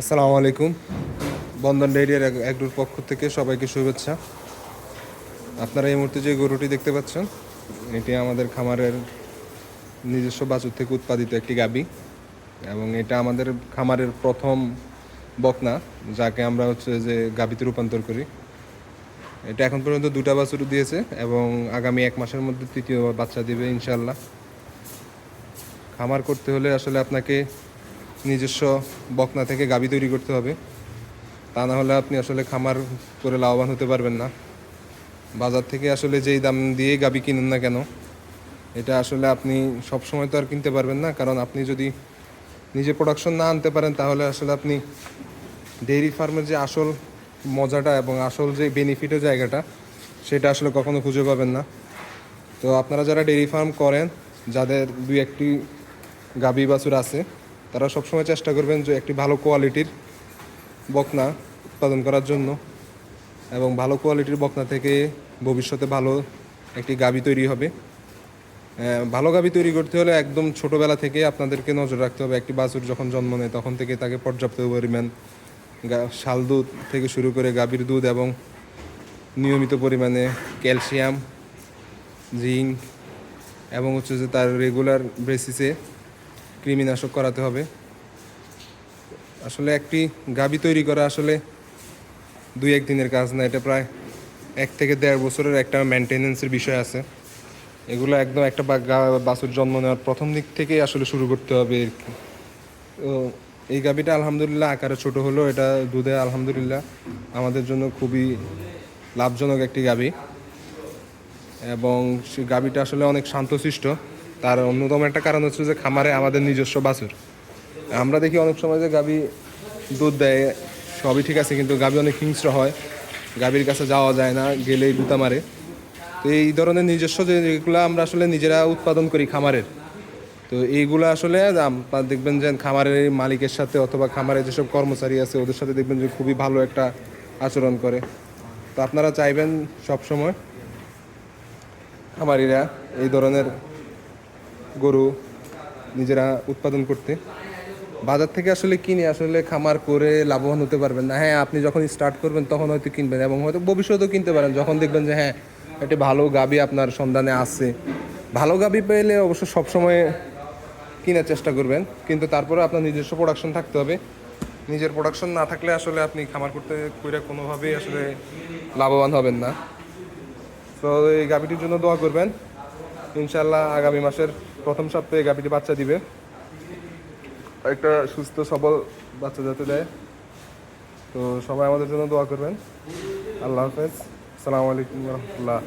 আসসালামু আলাইকুম। বন্ধন ডেইরিয়ার একডুর পক্ষ থেকে সবাইকে শুভেচ্ছা। আপনারা এই মুহূর্তে যে গরুটি দেখতে পাচ্ছেন, এটি আমাদের খামারের নিজস্ব বাছুর থেকে উৎপাদিত একটি গাবি এবং এটা আমাদের খামারের প্রথম বকনা, যাকে আমরা হচ্ছে যে গাবিতে রূপান্তর করি। এটা এখন পর্যন্ত দুটা বাছুর দিয়েছে এবং আগামী এক মাসের মধ্যে তৃতীয় বাচ্চা দিবে ইনশাল্লাহ খামার করতে হলে আসলে আপনাকে নিজস্ব বকনা থেকে গাবি তৈরি করতে হবে। তা না হলে আপনি আসলে খামার করে লাভবান হতে পারবেন না। বাজার থেকে আসলে যেই দাম দিয়ে গাবি কিনুন না কেন, এটা আসলে আপনি সব সময় তো আর কিনতে পারবেন না। কারণ আপনি যদি নিজে প্রোডাকশন না আনতে পারেন, তাহলে আসলে আপনি ডেইরি ফার্মের যে আসল মজাটা এবং আসল যে বেনিফিটের জায়গাটা, সেটা আসলে কখনো খুঁজে পাবেন না। তো আপনারা যারা ডেইরি ফার্ম করেন, যাদের দুই একটি গাবি বাছুর আছে তারা সবসময় চেষ্টা করবেন যে একটি ভালো কোয়ালিটির বকনা উৎপাদন করার জন্য এবং ভালো কোয়ালিটির বকনা থেকে ভবিষ্যতে ভালো একটি গাবি তৈরি হবে। ভালো গাবি তৈরি করতে হলে একদম ছোটোবেলা থেকে আপনাদেরকে নজর রাখতে হবে। একটি বাছুর যখন জন্ম নেয়, তখন থেকে তাকে পর্যাপ্ত পরিমাণ শাল দুধ থেকে শুরু করে গাভীর দুধ এবং নিয়মিত পরিমাণে ক্যালসিয়াম, জিঙ্ক এবং হচ্ছে যে তার রেগুলার বেসিসে কৃমিনাশক করাতে হবে। আসলে একটি গাবি তৈরি করা আসলে দুই এক দিনের কাজ না, এটা প্রায় এক থেকে দেড় বছরের একটা মেনটেনেন্সের বিষয় আছে। এগুলো একদম একটা বা- গা- বাছুর জন্ম নেওয়ার প্রথম দিক থেকেই আসলে শুরু করতে হবে আর কি। এই গাবিটা আলহামদুলিল্লাহ আকারে ছোট হলেও এটা দুধে আলহামদুলিল্লাহ আমাদের জন্য খুবই লাভজনক একটি গাবি। এবং সেই গাবিটা আসলে অনেক শান্তশিষ্ট। তার অন্যতম একটা কারণ হচ্ছে যে খামারে আমাদের নিজস্ব বাছুর। আমরা দেখি অনেক সময় যে গাবি দুধ দেয়, সবই ঠিক আছে, কিন্তু গাবি অনেক হিংস্র হয়, গাবির কাছে যাওয়া যায় না, গেলেই গুতা মারে তো এই ধরনের নিজস্ব যেগুলো আমরা আসলে নিজেরা উৎপাদন করি খামারের। তো এইগুলো আসলে আপনার দেখবেন যে খামারের মালিকের সাথে অথবা খামারে যেসব কর্মচারী আছে, ওদের সাথে দেখবেন যে খুবই ভালো একটা আচরণ করে। তো আপনারা চাইবেন সব সময় খামারিরা এই ধরনের গরু নিজেরা উৎপাদন করতে। বাজার থেকে আসলে কিনে আসলে খামার করে লাভবান হতে পারবেন না। হ্যাঁ আপনি যখন স্টার্ট করবেন তখন হয়তো কিনবেন এবং হয়তো ভবিষ্যতেও কিনতে পারেন। যখন দেখবেন যে হ্যাঁ একটি ভালো গাবি আপনার সন্ধানে আছে। ভালো গাবি পেলে অবশ্য সবসময় কেনার চেষ্টা করবেন। কিন্তু তারপরে আপনার নিজস্ব প্রোডাকশন থাকতে হবে। নিজের প্রোডাকশন না থাকলে আসলে আপনি খামার করতে করে কোনোভাবেই আসলে লাভবান হবেন না। তো এই গাভিটির জন্য দোয়া করবেন। ইনশাল্লাহ আগামী মাসের প্রথম সপ্তাহে গাভীটি বাচ্চা দিবে। একটা সুস্থ, সবল বাচ্চা যাতে দেয়। তো সবাই আমাদের জন্য দোয়া করবেন। আল্লাহ হাফেজ। আসসালামু আলাইকুম রহমতুল্লাহ।